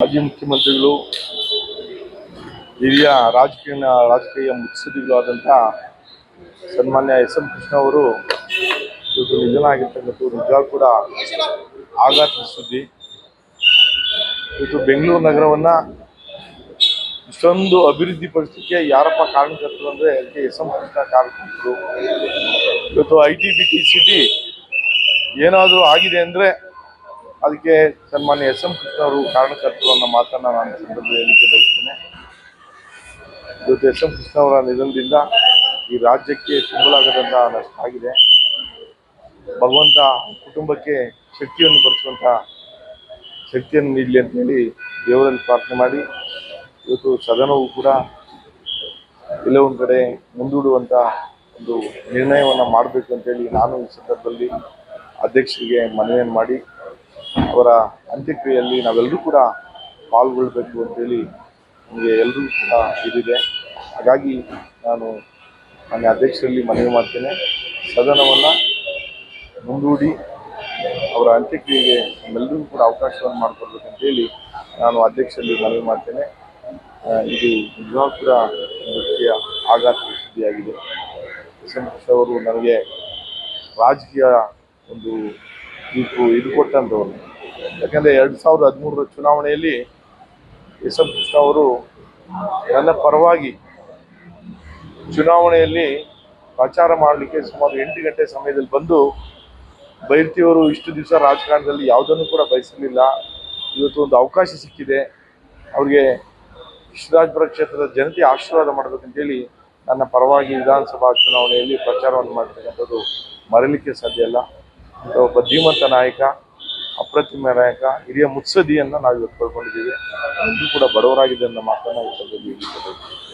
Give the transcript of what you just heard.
ಮಾಜಿ ಮುಖ್ಯಮಂತ್ರಿಗಳು, ಹಿರಿಯ ರಾಜಕೀಯ ರಾಜಕೀಯ ಮುತ್ಸದಿಗಳಾದಂಥ ಸನ್ಮಾನ್ಯ ಎಸ್ ಎಂ ಕೃಷ್ಣ ಅವರು ಇವತ್ತು ನಿಧನ ಆಗಿರ್ತಕ್ಕಂಥ ನಿಜ ಕೂಡ ಆಘಾತದ ಸುದ್ದಿ ಇವತ್ತು ಬೆಂಗಳೂರು ನಗರವನ್ನ ಇಷ್ಟೊಂದು ಅಭಿವೃದ್ಧಿ ಪಡಿಸಲಿಕ್ಕೆ ಯಾರಪ್ಪ ಕಾರಣಕರ್ತರು ಅಂದ್ರೆ ಅದಕ್ಕೆ ಎಸ್ ಎಂ ಕೃಷ್ಣ ಕಾರಣಕರ್ತರು ಇವತ್ತು I T B T city ಏನಾದರೂ ಆಗಿದೆ ಅಂದ್ರೆ ಅದಕ್ಕೆ ಸನ್ಮಾನ್ಯ ಎಸ್ ಎಂ ಕೃಷ್ಣ ಅವರು ಕಾರಣಕರ್ತರು ಅನ್ನೋ ಮಾತನ್ನ ನಾನು ಸಂದರ್ಭದಲ್ಲಿ ಹೇಳಿಕೆ ಬಯಸ್ತೇನೆ. ಇವತ್ತು ಎಸ್ ಎಂ ಕೃಷ್ಣ ಅವರ ನಿಧನದಿಂದ ಈ ರಾಜ್ಯಕ್ಕೆ ತುಂಬಲಾಗದಂತ ನಷ್ಟ ಆಗಿದೆ. ಭಗವಂತ ಕುಟುಂಬಕ್ಕೆ ಶಕ್ತಿಯನ್ನು ಬರೆಸುವಂತಹ ಶಕ್ತಿಯನ್ನು ನೀಡಲಿ ಅಂತ ಹೇಳಿ ದೇವರಲ್ಲಿ ಪ್ರಾರ್ಥನೆ ಮಾಡಿ. ಇವತ್ತು ಸದನವು ಕೂಡ ಎಲ್ಲೋ ಕಡೆ ಮುಂದೂಡುವಂತ ಒಂದು ನಿರ್ಣಯವನ್ನು ಮಾಡಬೇಕು ಅಂತೇಳಿ ನಾನು ಈ ಸಂದರ್ಭದಲ್ಲಿ ಅಧ್ಯಕ್ಷರಿಗೆ ಮನವಿಯನ್ನು ಮಾಡಿ. ಅವರ ಅಂತ್ಯಕ್ರಿಯೆಯಲ್ಲಿ ನಾವೆಲ್ಲರೂ ಕೂಡ ಪಾಲ್ಗೊಳ್ಬೇಕು ಅಂತೇಳಿ ನಮಗೆ ಎಲ್ಲರೂ ಕೂಡ ಇದಿದೆ. ಹಾಗಾಗಿ ನಾನು ನನ್ನ ಅಧ್ಯಕ್ಷರಲ್ಲಿ ಮನವಿ ಮಾಡ್ತೇನೆ. ಸದನವನ್ನು ಮುಂದೂಡಿ ಅವರ ಅಂತ್ಯಕ್ರಿಯೆಗೆ ನಮ್ಮೆಲ್ಲರಿಗೂ ಕೂಡ ಅವಕಾಶವನ್ನು ಮಾಡಿಕೊಡ್ಬೇಕಂತೇಳಿ ನಾನು ಅಧ್ಯಕ್ಷರಲ್ಲಿ ಮನವಿ ಮಾಡ್ತೇನೆ. ಇದು ನಿಜವಾಗ ಕೂಡ ರೀತಿಯ ಆಘಾತ ಸುದ್ದಿಯಾಗಿದೆ ಅವರು ನನಗೆ ರಾಜಕೀಯ ಒಂದು ಇದು ಇದು ಕೊಟ್ಟಂಥವ್ರು ಯಾಕಂದರೆ ಎರಡು ಸಾವಿರದ ಹದಿಮೂರರ ಚುನಾವಣೆಯಲ್ಲಿ ಎಸ್ ಎಂ ಕೃಷ್ಣ ಅವರು ನನ್ನ ಪರವಾಗಿ ಚುನಾವಣೆಯಲ್ಲಿ ಪ್ರಚಾರ ಮಾಡಲಿಕ್ಕೆ ಸುಮಾರು ಎಂಟು ಗಂಟೆ ಸಮಯದಲ್ಲಿ ಬಂದು ಬೈರ್ತಿಯವರು ಇಷ್ಟು ದಿವಸ ರಾಜಕಾರಣದಲ್ಲಿ ಯಾವುದನ್ನು ಕೂಡ ಬಯಸಲಿಲ್ಲ ಇವತ್ತು ಒಂದು ಅವಕಾಶ ಸಿಕ್ಕಿದೆ. ಅವ್ರಿಗೆ ಕೃಷ್ಣರಾಜಪುರ ಕ್ಷೇತ್ರದ ಜನತೆ ಆಶೀರ್ವಾದ ಮಾಡಬೇಕಂತೇಳಿ ನನ್ನ ಪರವಾಗಿ ವಿಧಾನಸಭಾ ಚುನಾವಣೆಯಲ್ಲಿ ಪ್ರಚಾರವನ್ನು ಮಾಡ್ತಕ್ಕಂಥದ್ದು ಮರಲಿಕ್ಕೆ ಸಾಧ್ಯ ಇಂಥ ಒಬ್ಬ ಧೀಮಂತ ನಾಯಕ, ಅಪ್ರತಿಮ ನಾಯಕ, ಹಿರಿಯ ಮುತ್ಸದಿಯನ್ನು ನಾವು ಇವತ್ತು ಕಳ್ಕೊಂಡಿದ್ದೀವಿ ಅಲ್ಲಿ ಕೂಡ ಬಡವರಾಗಿದೆ ಅನ್ನೋ ಮಾತನ್ನು ಹೇಳಿದ್ದೇವೆ